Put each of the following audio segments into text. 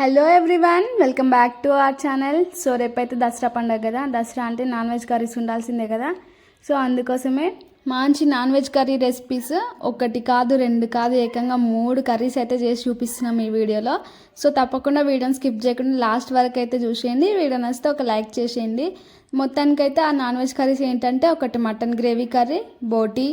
Hello everyone welcome back to our channel so రేపైతే దసరా పండుగ కదా. దసరా అంటే నాన్ వెజ్ కర్రీస్ ఉండాల్సిందే కదా. సో అందుకోసమే మంచి నాన్ వెజ్ కర్రీ రెసిపీస్ ఒకటి కాదు రెండు కాదు ఏకంగా మూడు కర్రీస్ అయితే చేసి చూపిస్తున్నాం ఈ వీడియోలో. సో తప్పకుండా వీడియోని స్కిప్ చేయకుండా లాస్ట్ వరకు అయితే చూసేయండి. వీడియో నచ్చితే ఒక లైక్ చేసేయండి. మొత్తానికైతే ఆ నాన్ వెజ్ కర్రీస్ ఏంటంటే ఒకటి మటన్ గ్రేవీ కర్రీ బోటీ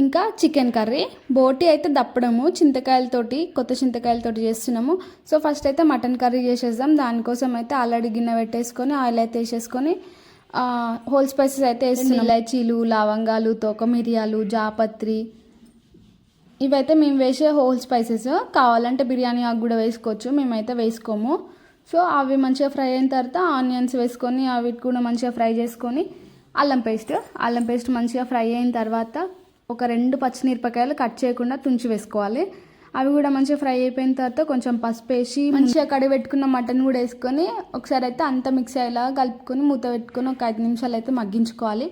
ఇంకా చికెన్ కర్రీ. బోటి అయితే దప్పడము చింతకాయలతోటి కొత్త చింతకాయలతోటి చేస్తున్నాము. సో ఫస్ట్ అయితే మటన్ కర్రీ చేసేద్దాం. దానికోసం అయితే ఆల్రెడీ గిన్నె పెట్టేసుకొని ఆయిల్ అయితే వేసేసుకొని హోల్ స్పైసెస్ అయితే వేస్తున్నాం. ఇలాచీలు లవంగాలు తోక మిరియాలు జాపత్రి. ఇవైతే మేము వేసే హోల్ స్పైసెస్ కావాలంటే బిర్యానీ ఆకు కూడా వేసుకోవచ్చు. మేమైతే వేసుకోము. సో అవి మంచిగా ఫ్రై అయిన తర్వాత ఆనియన్స్ వేసుకొని అవి కూడా మంచిగా ఫ్రై చేసుకొని అల్లం పేస్ట్. అల్లం పేస్ట్ మంచిగా ఫ్రై అయిన తర్వాత ఒక రెండు పచ్చిమిరపకాయలు కట్ చేయకుండా తుంచి వేసుకోవాలి. అవి కూడా మంచిగా ఫ్రై అయిపోయిన తర్వాత కొంచెం పసుపు వేసి మంచిగా కడిగి పెట్టుకున్న మటన్ కూడా వేసుకొని ఒకసారి అయితే అంత మిక్స్ అయ్యేలా కలుపుకొని మూత పెట్టుకొని ఒక ఐదు నిమిషాలు అయితే మగ్గించుకోవాలి.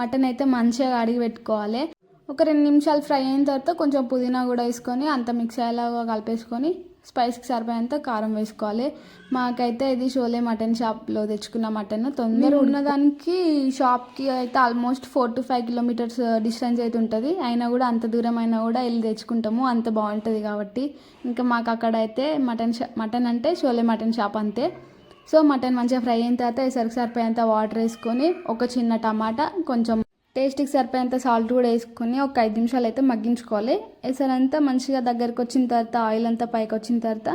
మటన్ అయితే మంచిగా కడిగి పెట్టుకోవాలి. ఒక రెండు నిమిషాలు ఫ్రై అయిన తర్వాత కొంచెం పుదీనా కూడా వేసుకొని అంత మిక్స్ అయ్యేలాగా కలిపేసుకొని స్పైస్కి సరిపోయేంత కారం వేసుకోవాలి. మాకైతే ఇది షోలే మటన్ షాప్లో తెచ్చుకున్న మటన్. తొందర ఉన్నదానికి షాప్కి అయితే almost four to five kilometres distance అయితే ఉంటుంది. అయినా కూడా అంత దూరం అయినా కూడా వెళ్ళి తెచ్చుకుంటాము. అంత బాగుంటుంది కాబట్టి. ఇంకా మాకు అక్కడ అయితే మటన్ షా మటన్ అంటే షోలే మటన్ షాప్ అంతే. సో మటన్ మంచిగా ఫ్రై అయిన తర్వాత సరికి సరిపోయేంత వాటర్ వేసుకొని ఒక చిన్న టమాటా కొంచెం టేస్ట్కి సరిపోయేంత సాల్ట్ కూడా వేసుకొని ఒక ఐదు నిమిషాలు అయితే మగ్గించుకోవాలి. ఎసరంతా మంచిగా దగ్గరకు వచ్చిన తర్వాత ఆయిల్ అంతా పైకి వచ్చిన తర్వాత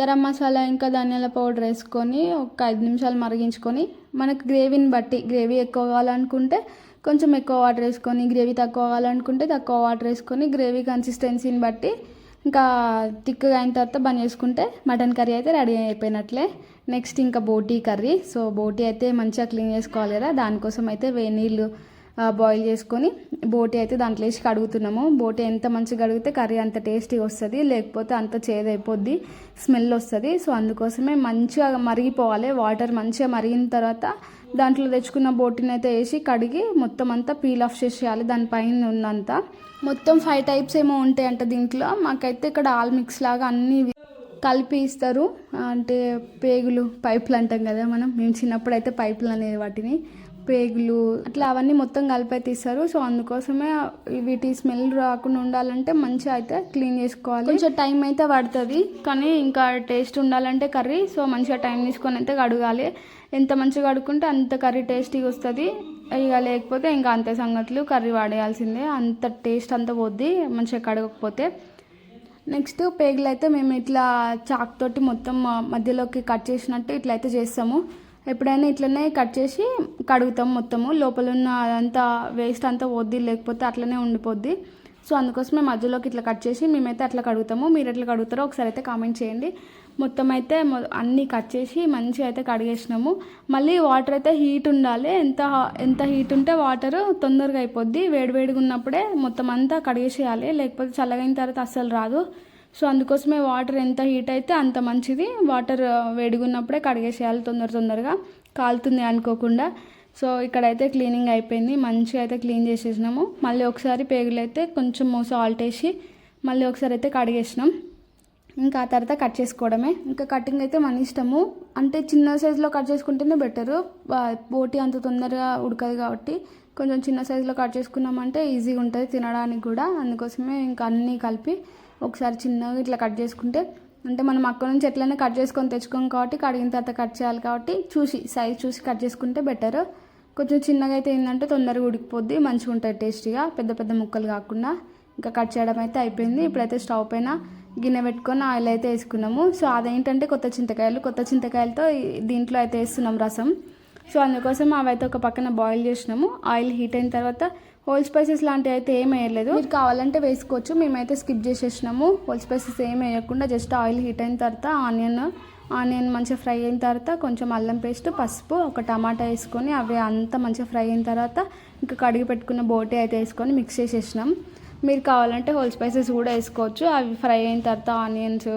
గరం మసాలా ఇంకా ధనియాల పౌడర్ వేసుకొని ఒక ఐదు నిమిషాలు మరిగించుకొని మనకు గ్రేవీని బట్టి గ్రేవీ ఎక్కువ కావాలనుకుంటే కొంచెం ఎక్కువ వాటర్ వేసుకొని గ్రేవీ తక్కువ కావాలనుకుంటే తక్కువ వాటర్ వేసుకొని గ్రేవీ కన్సిస్టెన్సీని బట్టి ఇంకా థిక్గా అయిన తర్వాత బంద్ చేసుకుంటే మటన్ కర్రీ అయితే రెడీ అయిపోయినట్లే. నెక్స్ట్ ఇంకా బోటీ కర్రీ. సో బోటీ అయితే మంచిగా క్లీన్ చేసుకోవాలి కదా. దానికోసం అయితే వేడి నీళ్ళు బాయిల్ చేసుకొని బోటి అయితే దాంట్లో వేసి కడుగుతున్నాము. బోటి ఎంత మంచిగా కడిగితే కర్రీ అంత టేస్టీగా వస్తుంది లేకపోతే అంత చేదైపోద్ది స్మెల్ వస్తుంది. సో అందుకోసమే మంచిగా మరిగిపోవాలి. వాటర్ మంచిగా మరిగిన తర్వాత దాంట్లో తెచ్చుకున్న బోటిని అయితే వేసి కడిగి మొత్తం అంతా పీల్ ఆఫ్ చేసేయాలి. దానిపైన ఉన్నంతా. మొత్తం ఫైవ్ టైప్స్ ఏమో ఉంటాయంట దీంట్లో. మాకైతే ఇక్కడ ఆల్ మిక్స్ లాగా అన్నీ కలిపి ఇస్తారు. అంటే పేగులు పైపులు అంటాం కదా మనం. మేము చిన్నప్పుడు అయితే పైపులు అనేది వాటిని పేగులు అట్లా అవన్నీ మొత్తం కలిపే తీస్తారు. సో అందుకోసమే వీటి స్మెల్ రాకుండా ఉండాలంటే మంచిగా అయితే క్లీన్ చేసుకోవాలి. కొంచెం టైం అయితే పడుతుంది కానీ ఇంకా టేస్ట్ ఉండాలంటే కర్రీ. సో మంచిగా టైం తీసుకొని అయితే కడగాలి. ఎంత మంచిగా కడుక్కుంటే అంత కర్రీ టేస్టీగా వస్తుంది. ఇక లేకపోతే ఇంకా అంతే సంగతులు. కర్రీ వాడేయాల్సిందే. అంత టేస్ట్ అంత పోద్ది మంచిగా కడగకపోతే. నెక్స్ట్ పేగులు అయితే మేము ఇట్లా చాక్ తోటి మొత్తం మధ్యలోకి కట్ చేసినట్టు ఇట్లయితే చేస్తాము. ఎప్పుడైనా ఇట్లనే కట్ చేసి కడుగుతాం మొత్తము. లోపల ఉన్న అదంతా వేస్ట్ అంతా వద్ది లేకపోతే అట్లనే ఉండిపోద్ది. సో అందుకోసమే మధ్యలోకి ఇట్లా కట్ చేసి మేమైతే అట్లా కడుగుతాము. మీరు ఎట్లా కడుగుతారో ఒకసారి అయితే కామెంట్ చేయండి. మొత్తం అయితే అన్నీ కట్ చేసి మంచిగా అయితే కడిగేసినాము. మళ్ళీ వాటర్ అయితే హీట్ ఉండాలి. ఎంత ఎంత హీట్ ఉంటే వాటర్ తొందరగా అయిపోద్ది. వేడివేడిగా ఉన్నప్పుడే మొత్తం అంతా కడిగేసేయాలి. లేకపోతే చల్లగైన తర్వాత అస్సలు రాదు. సో అందుకోసమే వాటర్ ఎంత హీట్ అయితే అంత మంచిది. వాటర్ వేడిగా ఉన్నప్పుడే కడిగేసేయాలి తొందర తొందరగా. కాలుతుంది అనుకోకుండా. సో ఇక్కడైతే క్లీనింగ్ అయిపోయింది. మంచిగా అయితే క్లీన్ చేసేసినాము. మళ్ళీ ఒకసారి పేగులు అయితే కొంచెం సాల్ట్ వేసి మళ్ళీ ఒకసారి అయితే కడిగేసినాం. ఇంకా ఆ తర్వాత కట్ చేసుకోవడమే. ఇంకా కటింగ్ అయితే మన ఇష్టము. అంటే చిన్న సైజులో కట్ చేసుకుంటేనే బెటరు. బోటి అంత తొందరగా ఉడకదు కాబట్టి కొంచెం చిన్న సైజులో కట్ చేసుకున్నామంటే ఈజీగా ఉంటుంది తినడానికి కూడా. అందుకోసమే ఇంకా అన్నీ కలిపి ఒకసారి చిన్నగా ఇట్లా కట్ చేసుకుంటే అంటే మనం అక్కడ నుంచి ఎట్లయినా కట్ చేసుకొని తెచ్చుకోం కాబట్టి కడిగిన తర్వాత కట్ చేయాలి కాబట్టి చూసి సైజ్ చూసి కట్ చేసుకుంటే బెటర్ కొంచెం చిన్నగా అయితే ఏంటంటే తొందరగా ఉడికిపోద్ది మంచిగా ఉంటుంది టేస్టీగా పెద్ద పెద్ద ముక్కలు కాకుండా ఇంకా కట్ చేయడం అయితే అయిపోయింది. ఇప్పుడైతే స్టవ్ పైన గిన్నె పెట్టుకొని ఆయిల్ అయితే వేసుకున్నాము. సో అదేంటంటే కొత్త చింతకాయలు కొత్త చింతకాయలతో దీంట్లో అయితే వేస్తున్నాం రసం. సో అందుకోసం అవైతే ఒక పక్కన బాయిల్ చేసినాము. ఆయిల్ హీట్ అయిన తర్వాత హోల్ స్పైసెస్ లాంటివి అయితే ఏం వేయలేదు. మీరు కావాలంటే వేసుకోవచ్చు. మేమైతే స్కిప్ చేసేసినాము. హోల్ స్పైసెస్ ఏం వేయకుండా జస్ట్ ఆయిల్ హీట్ అయిన తర్వాత ఆనియన్ ఆనియన్ మంచిగా ఫ్రై అయిన తర్వాత కొంచెం అల్లం పేస్ట్ పసుపు ఒక టమాటా వేసుకొని అవి అంతా మంచిగా ఫ్రై అయిన తర్వాత ఇంకా కడిగి పెట్టుకున్న బోటే అయితే వేసుకొని మిక్స్ చేసేసినాం. మీరు కావాలంటే హోల్ స్పైసెస్ కూడా వేసుకోవచ్చు. అవి ఫ్రై అయిన తర్వాత ఆనియన్స్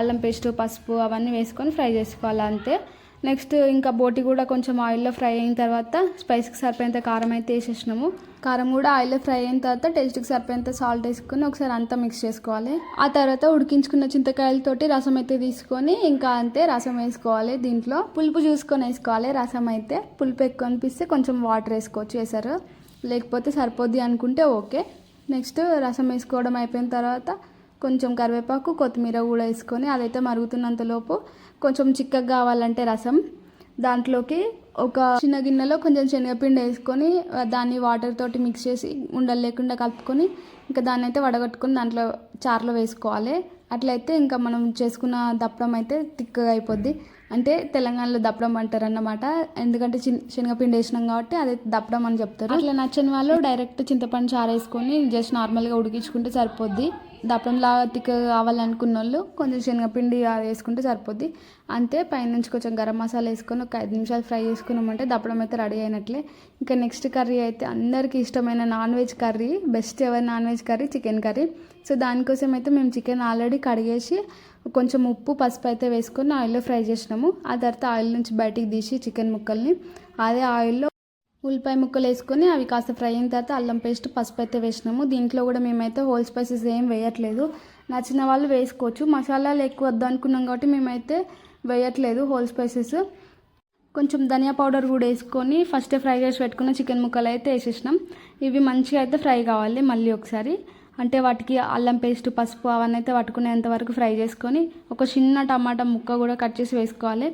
అల్లం పేస్ట్ పసుపు అవన్నీ వేసుకొని ఫ్రై చేసుకోవాలి అంతే. నెక్స్ట్ ఇంకా బోటి కూడా కొంచెం ఆయిల్లో ఫ్రై అయిన తర్వాత స్పైస్కి సరిపోయేంత కారం అయితే వేసేసినాము. కారం కూడా ఆయిల్లో ఫ్రై అయిన తర్వాత టేస్ట్కి సరిపోయేంత సాల్ట్ వేసుకొని ఒకసారి అంతా మిక్స్ చేసుకోవాలి. ఆ తర్వాత ఉడికించుకున్న చింతకాయలతోటి రసం అయితే తీసుకొని ఇంకా అంతే రసం వేసుకోవాలి దీంట్లో. పులుపు చూసుకొని వేసుకోవాలి రసం అయితే. పులుపు ఎక్కువ అనిపిస్తే కొంచెం వాటర్ వేసుకోవచ్చు వేసారు. లేకపోతే సరిపోద్ది అనుకుంటే ఓకే. నెక్స్ట్ రసం వేసుకోవడం అయిపోయిన తర్వాత కొంచెం కరివేపాకు కొత్తిమీర కూడా వేసుకొని అదైతే మరుగుతున్నంతలోపు కొంచెం చిక్కగా కావాలంటే రసం. దాంట్లోకి ఒక చిన్న గిన్నెలో కొంచెం శనగపిండి వేసుకొని దాన్ని వాటర్ తోటి మిక్స్ చేసి ఉండలు లేకుండా కలుపుకొని ఇంకా దాన్ని అయితే వడగట్టుకొని దాంట్లో చారులో వేసుకోవాలి. అట్లయితే ఇంకా మనం చేసుకున్న దప్పడం అయితే తిక్కగా అయిపోద్ది. అంటే తెలంగాణలో దప్పడం అంటారు అన్నమాట ఎందుకంటే శనగపిండి వేసినాం కాబట్టి అదే దప్పడం అని చెప్తారు. అట్లా నచ్చని వాళ్ళు డైరెక్ట్ చింతపండు చారు వేసుకొని జస్ట్ నార్మల్గా ఉడికించుకుంటే సరిపోద్ది. దప్పడంలాగా తిక్క కావాలనుకున్న వాళ్ళు కొంచెం శనగపిండి అది వేసుకుంటే సరిపోద్ది. అంతే పైనుంచి కొంచెం గరం మసాలా వేసుకొని ఒక ఐదు నిమిషాలు ఫ్రై చేసుకున్నామంటే దప్పడం అయితే రెడీ అయినట్లే. ఇంకా నెక్స్ట్ కర్రీ అయితే అందరికీ ఇష్టమైన నాన్ వెజ్ కర్రీ బెస్ట్ ఎవరి non veg curry chicken curry. So దానికోసం అయితే మేము చికెన్ ఆల్రెడీ కడిగేసి కొంచెం ఉప్పు పసుపు అయితే వేసుకొని ఆయిల్లో ఫ్రై చేసినాము. ఆ తర్వాత ఆయిల్ నుంచి బయటికి తీసి చికెన్ ముక్కల్ని అదే ఆయిల్లో ఉల్లిపాయ ముక్కలు వేసుకొని అవి కాస్త ఫ్రై అయిన తర్వాత అల్లం పేస్ట్ పసుపు అయితే వేసినాము. దీంట్లో కూడా మేమైతే హోల్ స్పైసెస్ ఏం వేయట్లేదు. నచ్చిన వాళ్ళు వేసుకోవచ్చు. మసాలాలు ఎక్కువ వద్దు అనుకున్నాం కాబట్టి మేమైతే వేయట్లేదు హోల్ స్పైసెస్. కొంచెం ధనియా పౌడర్ కూడా వేసుకొని ఫస్ట్ ఫ్రై చేసి పెట్టుకున్న చికెన్ ముక్కలు అయితే వేసేసినాం. ఇవి మంచిగా అయితే ఫ్రై కావాలి మళ్ళీ ఒకసారి. అంటే వాటికి అల్లం పేస్ట్ పసుపు అవన్నీ అయితే పట్టుకునేంత వరకు ఫ్రై చేసుకొని ఒక చిన్న టమాటా ముక్క కూడా కట్ చేసి వేసుకోవాలి.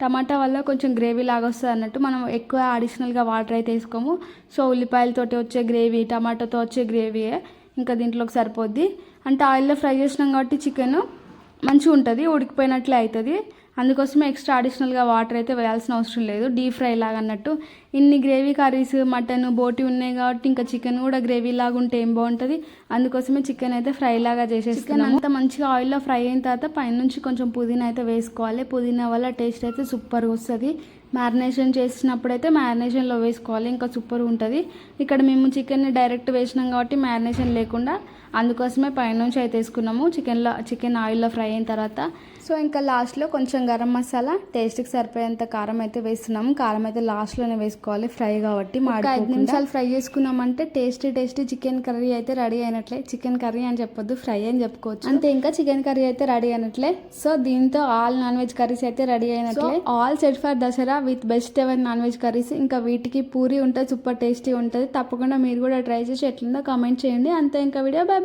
టమాటా వల్ల కొంచెం గ్రేవీ లాగా వస్తుంది అన్నట్టు మనం ఎక్కువ అడిషనల్గా వాటర్ అయితే వేసుకోము. సో ఉల్లిపాయలతోటి వచ్చే గ్రేవీ టమాటాతో వచ్చే గ్రేవీయే ఇంకా దీంట్లోకి సరిపోద్ది. అంటే ఆయిల్లో ఫ్రై చేసినాం కాబట్టి చికెన్ మంచిగా ఉంటుంది ఉడికిపోయినట్లే అవుతుంది అందుకోసమే ఎక్స్ట్రా అడిషనల్గా వాటర్ అయితే వేయాల్సిన అవసరం లేదు. డీప్ ఫ్రై లాగా అన్నట్టు. ఇన్ని గ్రేవీ కర్రీస్ మటన్ బోటి ఉన్నాయి కాబట్టి ఇంకా చికెన్ కూడా గ్రేవీ లాగా ఉంటే ఏం బాగుంటుంది? అందుకోసమే చికెన్ అయితే ఫ్రై లాగా చేసేసుకున్నాం అంత మంచిగా ఆయిల్లో ఫ్రై అయిన తర్వాత పైనుంచి కొంచెం పుదీనా అయితే వేసుకోవాలి. పుదీనా వల్ల టేస్ట్ అయితే సూపర్గా వస్తుంది. మ్యారినేషన్ చేసినప్పుడు అయితే మ్యారినేషన్లో వేసుకోవాలి. ఇంకా సూపర్ ఉంటుంది. ఇక్కడ మేము చికెన్ని డైరెక్ట్ వేసినాం కాబట్టి మ్యారినేషన్ లేకుండా అందుకోసమే పైనుంచి అయితే వేసుకున్నాము. చికెన్లో చికెన్ ఆయిల్లో ఫ్రై అయిన తర్వాత. సో ఇంకా లాస్ట్లో కొంచెం గరం మసాలా టేస్ట్కి సరిపోయేంత కారం అయితే వేస్తున్నాము. కారం అయితే లాస్ట్లోనే వేసుకోవాలి ఫ్రై కాబట్టి ఒక ఐదు నిమిషాలు ఫ్రై చేసుకున్నామంటే టేస్టీ టేస్టీ చికెన్ కర్రీ అయితే రెడీ అయినట్లే. చికెన్ కర్రీ అని చెప్పొద్దు ఫ్రై అని చెప్పుకోవచ్చు. అంతే ఇంకా చికెన్ కర్రీ అయితే రెడీ అయినట్లే. సో దీంతో ఆల్ నాన్ వెజ్ కర్రీస్ అయితే ready అయినట్లే. All set for Dasara with best ever non veg curries. ఇంకా వీటికి పూరి ఉంటుంది సూపర్ టేస్టీ ఉంటుంది. తప్పకుండా మీరు కూడా ట్రై చేసి ఎట్లుందో కామెంట్ చేయండి. అంతే ఇంకా వీడియో. బాయ్